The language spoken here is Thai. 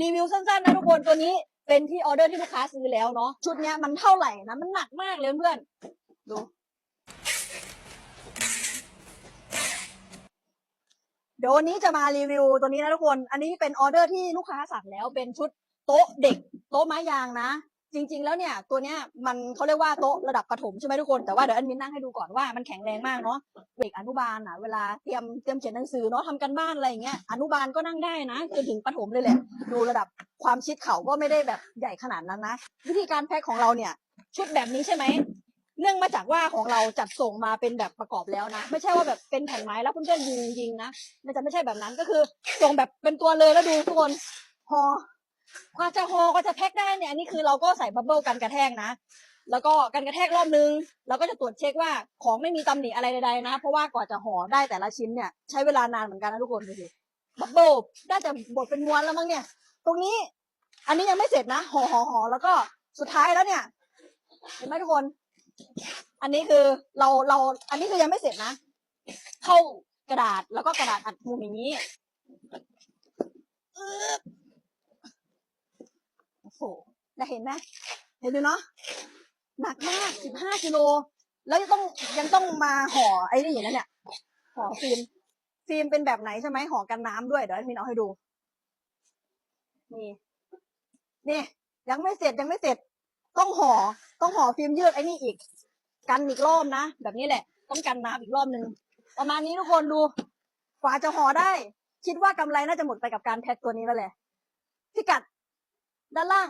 รีวิวสั้นๆนะทุกคนตัวนี้เป็นที่ออเดอร์ที่ลูกค้าซื้อแล้วเนาะชุดเนี้ยมันเท่าไหร่นะมันหนักมากเลยเพื่อนๆดูเดี๋ยววันนี้จะมารีวิวตัวนี้นะทุกคน อันนี้เป็นออเดอร์ที่ลูกค้าสั่งแล้วเป็นชุดโต๊ะเด็ก โต๊ะไม้ยางนะ จริง ๆ แล้วเนี่ยตัวเนี้ยมันเขาเรียกว่าโต๊ะระดับประถมใช่ไหมทุกคนแต่ว่าเดี๋ยวอันมินนั่งให้ดูก่อนว่ามันแข็งแรงมากเนาะเด็กอนุบาลอะเวลาเตรียมเตรียมเขียนหนังสือเนาะทำกันบ้านอะไรอย่างเงี้ยอนุบาลก็นั่งได้นะจนถึงประถมเลยแหละดูระดับความชิดเขาก็ไม่ได้แบบใหญ่ขนาดนั้นนะวิธีการแพ็คของเราเนี่ย ชุดแบบนี้ใช่ไหมเนื่องมาจากว่าของเราจัดส่งมาเป็นแบบประกอบแล้วนะ ไม่ใช่ว่าแบบเป็นแผ่นไม้แล้วเพื่อนๆยิงยิงนะมันจะไม่ใช่แบบนั้นก็คือส่งแบบเป็นตัวเลยแล้วดูทุกคนห่อ กว่าจะห่อกว่าจะแพ็คได้เนี่ยอันนี้คือเราก็ใส่บับเบิลกันกระแทกนะ แล้วก็กันกระแทกรอบนึงเราก็จะตรวจเช็คว่าของไม่มีตำหนิอะไรใดๆนะ เพราะว่ากว่าจะห่อได้แต่ละชิ้นเนี่ยใช้เวลานานเหมือนกันนะทุกคนดูสิบับเบิลน่าจะบดเป็นม้วนแล้วมั้งเนี่ย ตรงนี้อันนี้ยังไม่เสร็จนะห่อห่อห่อแล้วก็สุดท้ายแล้วเนี่ย เห็นไหมทุกคน อันนี้คือเราเรา อันนี้คือยังไม่เสร็จนะ เข้ากระดาษแล้วก็กระดาษอัดมุมอย่างนี้อึ๊บ โหได้เห็นไหมเห็นดูเนาะหนักมากสิบห้ากิโล แล้วยังต้องยังต้องมาห่อไอ้นี่อยู่นะเนี่ยห่อฟิล์มฟิล์มเป็นแบบไหนใช่ไหมห่อกันน้ำด้วยเดี๋ยวมินเอาให้ดูนี่นี่ยังไม่เสร็จยังไม่เสร็จ ต้องห่อต้องห่อฟิล์มยืดไอ้นี่อีก กันอีกรอบนะแบบนี้แหละ ต้องกันน้ำอีกรอบหนึ่งประมาณนี้ทุกคนดูกว่าจะห่อได้ คิดว่ากำไรน่าจะหมดไปกับการแพ็คตัวนี้แล้วแหละพิกัด ด้านล่าง